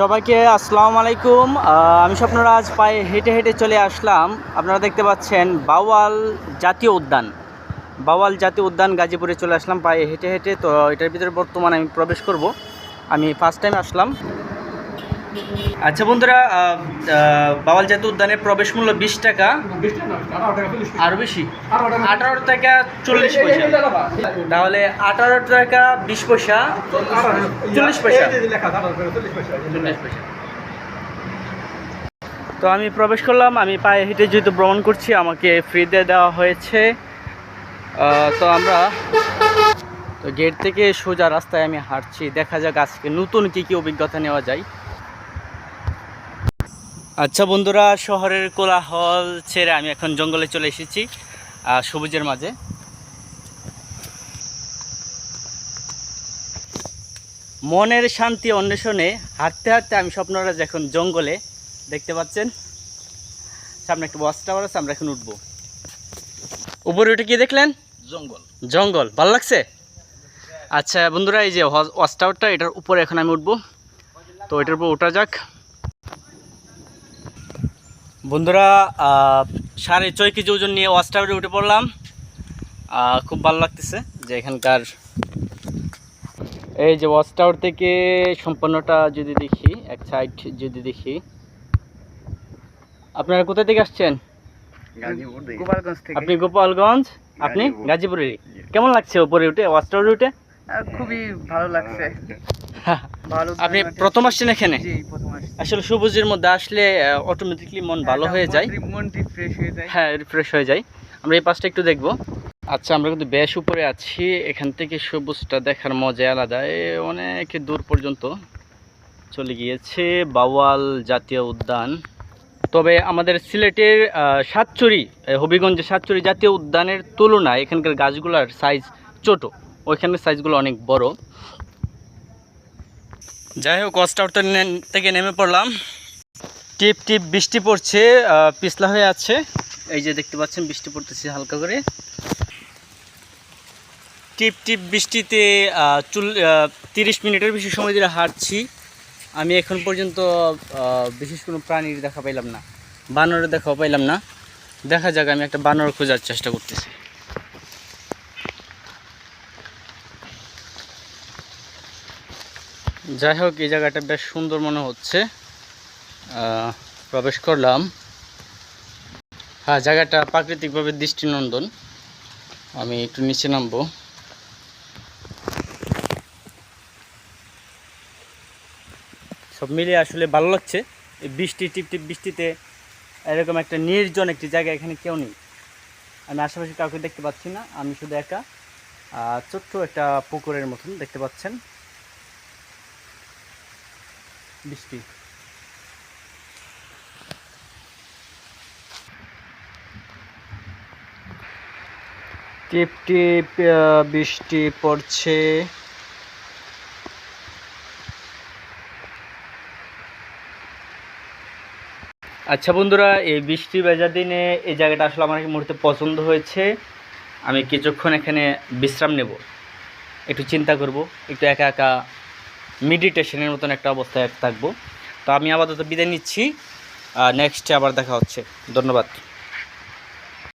সবাইকে আসসালামু আলাইকুম। আমি আজ পায়ে হেঁটে হেঁটে চলে আসলাম। আপনারা দেখতে পাচ্ছেন বাওয়াল জাতীয় উদ্যান। বাওয়াল জাতীয় উদ্যান গাজীপুরে চলে আসলাম, পায়ে হেঁটে হেঁটে। তো এটার ভিতরে বর্তমানে আমি প্রবেশ করব। আমি ফার্স্ট টাইম আসলাম। আচ্ছা বন্ধুরা বাওয়াল জাতীয় উদ্যানের প্রবেশ মূল্য বিশ টাকা। আরও বেশি? আঠারো টাকা। চল্লিশ পয়সা। তাহলে আঠারো টাকা বিশ পয়সা চল্লিশ পয়সা। তো আমি প্রবেশ করলাম আমি পায়ে হেঁটে যেহেতু ভ্রমণ করছি আমাকে ফ্রিতে দেওয়া হয়েছে। তো আমরা তো গেট থেকে সোজা রাস্তায় আমি হাঁটছি। দেখা যাক আজকে নতুন কী কী অভিজ্ঞতা নেওয়া যায়। আচ্ছা বন্ধুরা শহরের কোলাহল ছেড়ে আমি এখন জঙ্গলে চলে এসেছি সবুজের মাঝে। মনের শান্তি অন্বেষণে হাঁটতে হাঁটতে আমি স্বপ্নরাজ এখন জঙ্গলে দেখতে পাচ্ছেন? সামনে একটা ওয়াচ টাওয়ার আছে আমরা এখন উঠবো। উপরে উঠে কি দেখলেন? জঙ্গল। জঙ্গল ভালো লাগছে? আচ্ছা বন্ধুরা এই যে ওয়াচ টাওয়ারটা এটার উপরে এখন আমি উঠবো। তো এটার উপর ওঠা যাক। বন্ধুরা সাড়ে ছয় কেজি ওজন নিয়ে ওয়াচ টাওয়ারে উঠে পড়লাম। খুব ভালো লাগতেছে যে এখানকার এই যে ওয়াচ টাওয়ার থেকে সম্পূর্ণটা যদি দেখি এক সাইড যদি দেখি। আপনারা কোথা থেকে আসছেন? আপনি গোপালগঞ্জ? আপনি? গাজীপুর। গাজীপুরে কেমন লাগছে উপরে উঠে ওয়াচ টাওয়ারে উঠে? খুবই ভালো লাগছে। ভালো আপনি প্রথম আসছেন এখানে? আসলে সবুজের মধ্যে আসলে অটোমেটিকলি মন ভালো হয়ে যায়। মন রিফ্রেশ হয়ে যায়। হ্যাঁ রিফ্রেশ হয়ে যায়। আমরা এই পাশটা একটু দেখব। আচ্ছা আমরা কিন্তু বেশ উপরে আছি। এখান থেকে সবুজটা দেখার মজা আলাদা। এ অনেক দূর পর্যন্ত চলে গিয়েছে বাওয়াল জাতীয় উদ্যান। তবে আমাদের সিলেটের সাতচুরি হবিগঞ্জের সাতচুরি জাতীয় উদ্যানের তুলনায় এখানকার গাছগুলোর সাইজ ছোট। ওইখানের সাইজগুলো অনেক বড়। যাই হোক টাওয়ার থেকে নেমে পড়লাম। টিপ টিপ, বৃষ্টি পড়ছে পিছলা হয়ে আছে। এই যে দেখতে পাচ্ছেন, বৃষ্টি পড়তেছে হালকা করে। টিপ টিপ, বৃষ্টিতে চুল তিরিশ মিনিটের বেশি সময় ধরে হাঁটছি। আমি এখন পর্যন্ত বিশেষ কোনো প্রাণীর দেখা পাইলাম না। বানরের দেখাও পাইলাম না। দেখা যাক, আমি একটা বানর খোঁজার চেষ্টা করতেছি। যাই হোক, এই জায়গাটা বেশ সুন্দর মনে হচ্ছে। প্রবেশ করলাম। হ্যাঁ জায়গাটা প্রাকৃতিকভাবে দৃষ্টিনন্দন। আমি একটু নিচে নামবো। সব মিলিয়ে আসলে ভালো লাগছে। এই বৃষ্টি, টিপ টিপ বৃষ্টিতে এরকম একটা নির্জন একটি জায়গা এখানে কেউ নেই। আমি আশেপাশে কাউকে দেখতে পাচ্ছি না, আমি শুধু একা। ছোট্ট একটা পুকুরের মতন দেখতে পাচ্ছেন। বৃষ্টি। টিপ টিপ বৃষ্টি পড়ছে। আচ্ছা বন্ধুরা, এই বৃষ্টি ভেজা দিনে এই জায়গাটা আসলে আমার মুহূর্তে পছন্দ হয়েছে। আমি কিছুক্ষণ এখানে বিশ্রাম নেব। একটু চিন্তা করব, একটু একা একা মেডিটেশনের মতন একটা অবস্থায় থাকব। তো আমি আপাতত বিদায় নিচ্ছি। নেক্সটে আবার দেখা হচ্ছে। ধন্যবাদ।